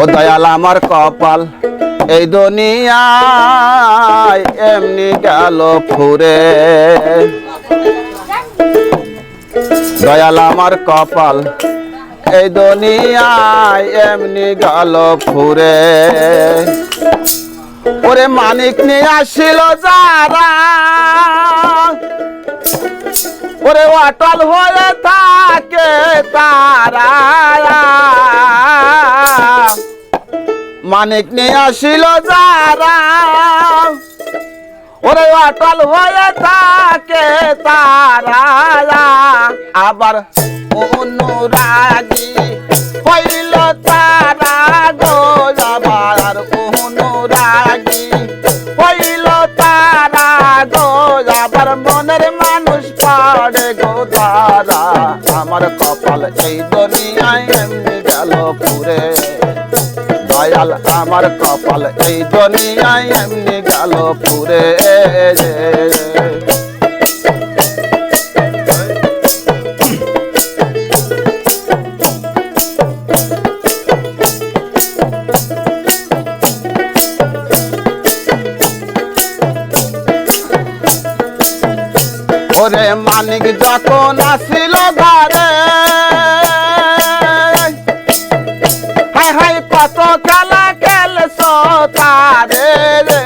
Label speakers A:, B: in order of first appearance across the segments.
A: ও দয়াল আমার কপাল, এই দুনিয়ায় এমনি গেল ফুরে। দয়াল আমার কপাল, এই দুনিয়ায় এমনি গেল ফুরে। ওরে মানিক নিয়ে আসিল যারা, ওরে অটল হয়ে থাকে তারা। মানিক নিয়ে আসিল যারা। ওরে অটল হয়ে থাকে তারা। আবার অনুরাগী হইল তারা গো। আবার অনুরাগী হইল তারা গো। আবার মনের মানুষ পাড়ে গো তারা। আমার কপাল এই দুনিয়ায় এমনি গেল পুরে। দয়াল আমার কপাল এই দুনিয়ায় এমনি গেল পুরে ওরে মানিক যখন আসিল ঘরে কত খেলা খেলছ তারে রে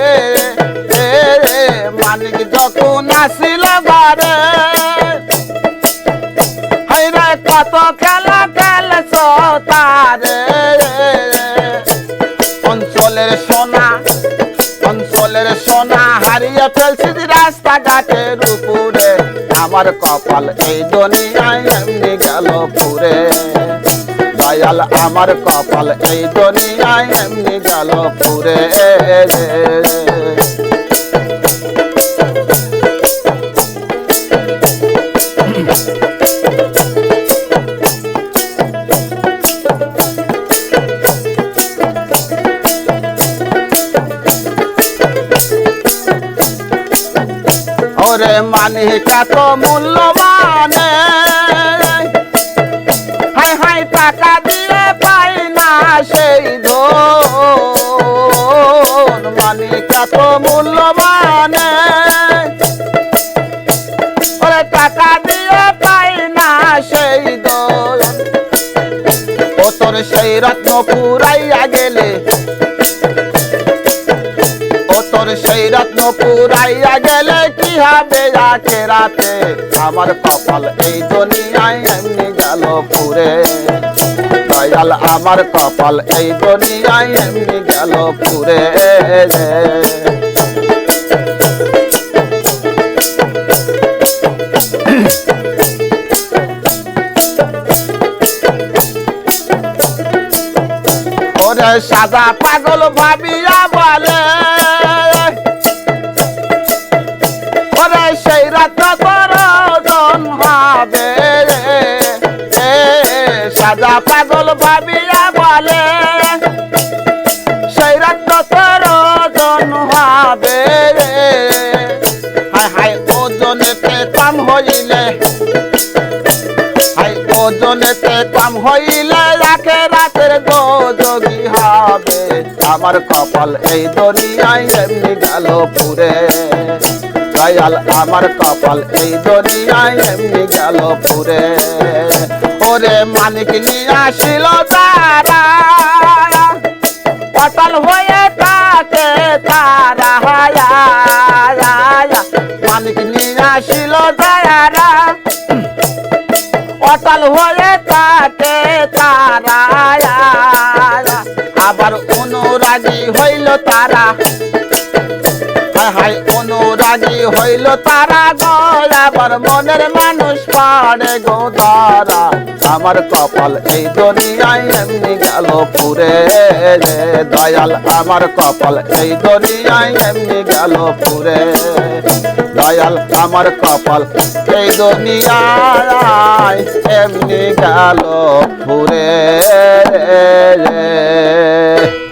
A: রে রে মানিক যখন আসিল ঘরে হাই রে, কত খেলা খেলছ তারে অঞ্চলের সোনা অঞ্চলের সোনা হারিয়ে ফেলছি রাস্তাঘাটের উপরে। আমার কপাল এই দুনিয়ায় এমনি গেল পুরে দয়াল আমার কপাল, এই দুনিয়ায় এমনি গেল পুরে। ওরে মানি কত মূল্যবান। হাই হাই টাকা মানি কত মূল্যবান। টাকা দিয়ে পাই না সেই তোর সেই রত্ন পুরাইয়া গেলে। ও তোর সেই রত্ন পুরাইয়া গেলে কি হবে আখে রাতে আমার কপাল এই দুনিয়ায় এমনি গেল পুরে দয়াল আমার কপাল এই দুনিয়ায় এমনি গেল পুরে। সাদা পাগল ভাবিয়া বলে সাদা পাগল ভাবিয়া বলে, সেই রাত বরজন হবে হায় হায় ওজনেতে কম হইলে হাই ওজনেতে কম হইলে রাখে রাতের যোগী হবে। আমার কপাল এই দুনিয়ায় এমনি গেল পুরে। দয়াল, আমার কপাল এই দুনিয়ায় এমনি গেল পুরে। ওরে মানিক নিয়ে আসিল তারা। অটল হয়ে থাকে তারা মানিক নিয়ে আসিল তারা। অটল হয়ে থাকে তারা আবার অনুরাগী হইল তারা। হায়, অনুরাগী হইল তারা গো। আবার মনের মানুষ পাড়ে গো তারা। আমার কপাল এই দুনিয়ায় এমনি গেল পুরে রে। দয়াল, আমার কপাল এই দুনিয়ায় এমনি গেল পুরে। দয়াল, আমার কপাল এই দুনিয়ায় এমনি গেল পুরে রে।